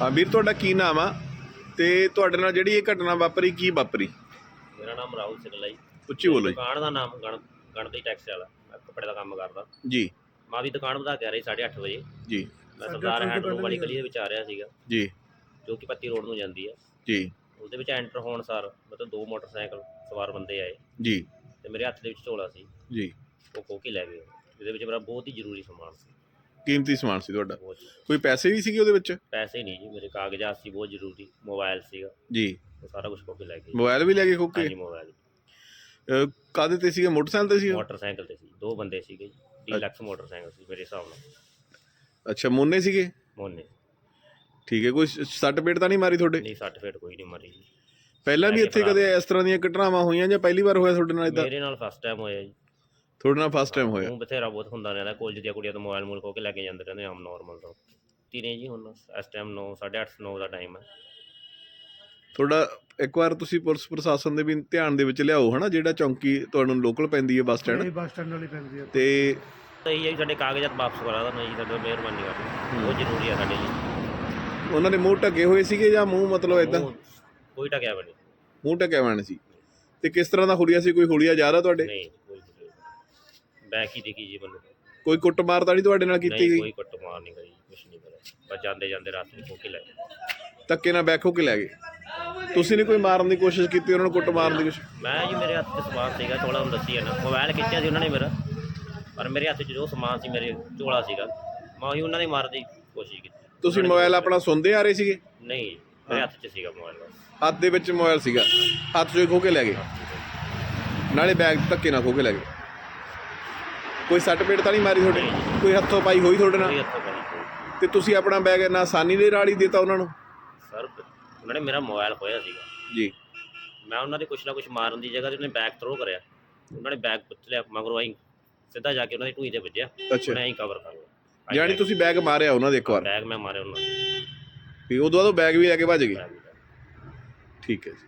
ਹਾਂ ਵੀਰ ਤੁਹਾਡਾ ਕੀ ਨਾਮ ਆ? ਤੇ ਤੁਹਾਡੇ ਨਾਲ ਜਿਹੜੀ ਇਹ ਘਟਨਾ ਵਾਪਰੀ ਕੀ ਵਾਪਰੀ? ਮੇਰਾ ਨਾਮ ਰਾਹੁਲ ਸਿੰਘਲਾ ਜੀ। ਉੱਚੀ ਬੋਲੋ ਜੀ। ਦੁਕਾਨ ਦਾ ਨਾਮ ਗਣ ਗਣਪਤੀ ਟੈਕਸ ਵਾਲਾ ਮੈਂ ਕੱਪੜੇ ਦਾ ਕੰਮ ਕਰਦਾ। ਜੀ। ਮਾਂ ਦੀ ਦੁਕਾਨ ਵਧਾ ਕੇ ਆ ਰਹੀ 8:30 ਵਜੇ। ਜੀ। ਮੈਂ ਸਰਦਾਰ ਹੈਂਡਲੂਮ ਵਾਲੀ ਗਲੀ ਦੇ ਵਿੱਚ ਆ ਰਿਹਾ ਸੀਗਾ। ਜੀ। ਜੋ ਕਿ ਪੱਤੀ ਰੋਡ ਨੂੰ ਜਾਂਦੀ ਹੈ ਜੀ। ਉਹਦੇ ਵਿੱਚ ਐਂਟਰ ਹੋਣ ਸਾਰ ਮਤਲਬ ਦੋ ਮੋਟਰਸਾਈਕਲ ਸਵਾਰ ਬੰਦੇ ਆਏ। ਜੀ। ਤੇ ਮੇਰੇ ਹੱਥ ਦੇ ਵਿੱਚ ਝੋਲਾ ਸੀ। ਜੀ। ਉਹ ਖੋ ਕੇ ਲੈ ਗਏ। ਜਿਹਦੇ ਵਿੱਚ ਮੇਰਾ ਬਹੁਤ ਹੀ ਜ਼ਰੂਰੀ ਸਮਾਨ ਸੀ। ਕੀਮਤੀ ਸਮਾਨ ਸੀ ਤੁਹਾਡਾ? ਬਹੁਤ ਕੋਈ ਪੈਸੇ ਵੀ ਸੀਗੇ ਉਹਦੇ ਵਿੱਚ? ਪੈਸੇ ਨਹੀਂ ਜੀ ਮੇਰੇ ਕਾਗਜ਼ਾਤ ਸੀ ਬਹੁਤ ਜ਼ਰੂਰੀ। ਮੋਬਾਈਲ ਸੀਗਾ। ਜੀ। ਉਹ ਸਾਰਾ ਕੁਝ ਖੋ ਕੇ ਲੈ ਗਏ। ਮੋਬਾਈਲ ਵੀ ਲੈ ਕੇ ਖੋਕੇ? ਹਾਂਜੀ ਮੋਬਾਈਲ ਕਾਦੇ ਤੇ ਸੀਗੇ? ਮੋਟਰਸਾਈਕਲ ਤੇ ਸੀ ਮੋਟਰਸਾਈਕਲ ਤੇ ਸੀ। ਦੋ ਬੰਦੇ ਸੀਗੇ ਜੀ। ਡੀਲਕਸ ਮੋਟਰਸਾਈਕਲ ਸੀ ਮੇਰੇ ਹਿਸਾਬ ਨਾਲ। ਅੱਛਾ ਮੋਨੇ ਸੀਗੇ? ਮੋਨੇ। ਠੀਕ ਹੈ ਕੋਈ ਸ- ਸੱਟ ਪੇਟ ਤਾਂ ਨਹੀਂ ਮਾਰੀ ਤੁਹਾਡੇ? ਨਹੀਂ ਸਰਟੀਫਿਕੇਟ ਕੋਈ ਨਹੀਂ ਮਰੀ ਜੀ। ਪਹਿਲਾਂ ਵੀ ਇੱਥੇ ਕਦੇ ਇਸ ਤਰ੍ਹਾਂ ਦੀਆਂ ਘਟਨਾਵਾਂ ਹੋਈਆਂ ਜਾਂ ਪਹਿਲੀ ਵਾਰ ਹੋਇਆ ਤੁਹਾਡੇ ਨਾਲ ਇਦਾਂ? ਮੇਰੇ ਨਾਲ ਫਸਟ ਟਾਈਮ ਹੋਇਆ ਜੀ। ਤੁਹਾਡੇ ਨਾਲ ਫਸਟ ਟਾਈਮ ਹੋਇਆ। ਉਹ ਬਥੇਰਾ ਬਹੁਤ ਹੁੰਦਾ ਰਹਿੰਦਾ ਕਾਲਜ ਦੀਆਂ ਕੁੜੀਆਂ ਤੋਂ ਮੋਬਾਈਲ ਮੂਲ ਖੋ ਕੇ ਲੈ ਕੇ ਜਾਂਦੇ ਰਹਿੰਦੇ ਆਮ ਨਾਰਮਲ ਤੋਂ। ਤਿਨੇ ਜੀ ਹੁਣ ਇਸ ਟਾਈਮ 9 8:30 9 ਦਾ ਟਾਈਮ ਹੈ ਤੁਹਾਡਾ ਇੱਕ ਵਾਰ ਤੁਸੀਂ ਪੁਲਿਸ ਪ੍ਰਸ਼ਾਸਨ ਦੇ ਵੀ ਧਿਆਨ ਦੇ ਵਿੱਚ ਲਿਆਓ ਹਨਾ ਜਿਹੜਾ ਚੌਂਕੀ ਤੁਹਾਨੂੰ ਲੋਕਲ ਪੈਂਦੀ ਹੈ ਬੱਸ ਸਟੈਂਡ ਬੱਸ ਸਟੈਂਡ ਵਾਲੀ ਪੈਂਦੀ ਹੈ ਤੇ ਤਾਂ ਇਹ ਹੈ ਜੀ ਸਾਡੇ ਕਾਗਜ਼ਾਤ ਵਾਪਸ ਕਰਾ ਦੇਣਾ ਜੀ ਸਾਡਾ ਮਿਹਰਬਾਨੀ ਕਰਨੀ ਬਹੁਤ ਜ਼ਰੂਰੀ ਹੈ ਸਾਡੇ ਲਈ। ਉਹਨਾਂ ਦੇ ਮੂੰਹ ਢੱਕੇ ਹੋਏ ਸੀਗੇ ਜਾਂ ਮੂੰਹ ਮਤਲਬ ਇਦਾਂ ਉਹ ਕੋਈ ਟਕਿਆ ਬਣੀ ਮੂੰਹ ਢੱਕਿਆ ਹੋਇਆ ਸੀ। ਤੇ ਕਿਸ ਤਰ੍ਹਾਂ ਦਾ ਹੁਲੀਆ ਸੀ? ਕੋਈ ਹੁਲੀਆ ਜ਼ਿਆਦਾ ਤੁਹਾਡੇ? ਨਹੀਂ। ਬੈਕ ਹੀ ਦੇਖੀ ਜੀ ਮੈਨੂੰ? ਕੋਈ ਕੁੱਟਮਾਰ ਤਾਂ ਨਹੀਂ ਤੁਹਾਡੇ ਨਾਲ ਕੀਤੀ ਨਹੀਂ ਗਈ? ਕੋਈ ਕੁੱਟ ਮਾਰ ਨਹੀਂ ਕਰੀ ਕੁਛ ਨਹੀਂ ਕਰਿਆ। ਬਸ ਜਾਂਦੇ ਜਾਂਦੇ ਰਾਤ ਨੂੰ ਖੋ ਕੇ ਲੈ ਗਏ। ਧੱਕੇ ਨਾਲ ਬੈਕ ਹੋ ਕੇ ਲੈ ਗਏ? ਤੁਸੀਂ ਨੇ ਕੋਈ ਮਾਰਨ ਦੀ ਕੋਸ਼ਿਸ਼ ਕੀਤੀ ਉਹਨਾਂ ਨੂੰ ਕੁੱਟ ਮਾਰਨ ਦੀ ਕੋਸ਼ਿਸ਼? ਮੈਂ ਜੀ ਮੇਰੇ ਹੱਥ 'ਚ ਸਮਾਨ ਸੀਗਾ ਚੋਲਾ ਨੂੰ ਦੱਸੀ ਨਾ ਮੋਬਾਈਲ ਖਿੱਚਿਆ ਸੀ ਉਹਨਾਂ ਨੇ ਮੇਰਾ। ਪਰ ਮੇਰੇ ਹੱਥ 'ਚ ਜੋ ਸਮਾਨ ਸੀ ਮੇਰੇ ਝੋਲਾ ਸੀਗਾ। ਮੈਂ ਉਹੀ ਉਹਨਾਂ ਦੀ ਮਾਰਨ ਦੀ ਕੋਸ਼ਿਸ਼ ਕੀਤੀ। ਤੁਸੀਂ ਨੇ ਮੋਬਾਈਲ ਆਪਣਾ ਸੁਣਦੇ ਆ ਰਹੇ ਸੀਗੇ? ਨਹੀਂ ਮੇਰੇ ਹੱਥ 'ਚ ਸੀਗਾ ਮੋਬਾਈਲ ਬਸ। ਹੱਥ ਦੇ ਵਿੱਚ ਮੋਬਾਈਲ ਸੀਗਾ। ਹੱਥ 'ਚੋਂ ਹੀ ਖੋ ਕੇ ਲੈ ਗਏ? ਨਾਲੇ ਬੈਗ ਧੱਕੇ ਨਾਲ ਖੋ ਕੇ ਲੈ ਗਏ? ਕੋਈ ਸੱਟ ਪੇਟ ਤਾਂ ਨਹੀਂ ਮਾਰੀ ਤੁਹਾਡੇ? ਕੋਈ ਹੱਥੋਂ ਪਾਈ ਹੋਈ ਤੁਹਾਡੇ ਨਾਲ? ਹੱਥੋਂ ਕਰੀ ਤੇ ਤੁਸੀਂ ਆਪਣਾ ਬੈਗ ਇੰਨਾ ਆਸਾਨੀ ਦੇ ਨਾਲ ਹੀ ਦਿੱਤਾ ਉਹਨਾਂ ਨੂੰ? ਸਰ ਉਹਨਾਂ ਨੇ ਮੇਰਾ ਮੋਬਾਈਲ ਖੋਇਆ ਸੀਗਾ। ਜੀ। ਮੈਂ ਉਹਨਾਂ ਦੇ ਕੁਛ ਨਾ ਕੁਛ ਮਾਰਨ ਦੀ ਜਗ੍ਹਾ ਤੇ ਉਹਨੇ ਬੈਗ ਥਰੋ ਕਰਿਆ। ਉਹਨਾਂ ਨੇ ਬੈਗ ਪੁੱਛ ਲਿਆ ਮਗਰੋਂ ਆਈ ਸਿੱਧਾ ਜਾ ਕੇ ਉਹਨਾਂ ਦੀ ਢੂਈ ਤੇ ਵੱਜਿਆ। ਅੱਛਾ। ਉਹਨੇ ਐਂ ਕਵਰ ਕਰ ਲਿਆ। ਯਾਨੀ ਤੁਸੀਂ ਬੈਗ ਮਾਰਿਆ ਉਹਨਾਂ ਦੇ ਇੱਕ ਵਾਰ? ਬੈਗ ਮੈਂ ਮਾਰਿਆ ਉਹਨਾਂ ਵੀ ਉਦੋਂ ਬਾਅਦ ਉਹ ਬੈਗ ਵੀ ਲੈ ਕੇ ਭੱਜ ਗਏ? ਠੀਕ ਹੈ ਜੀ।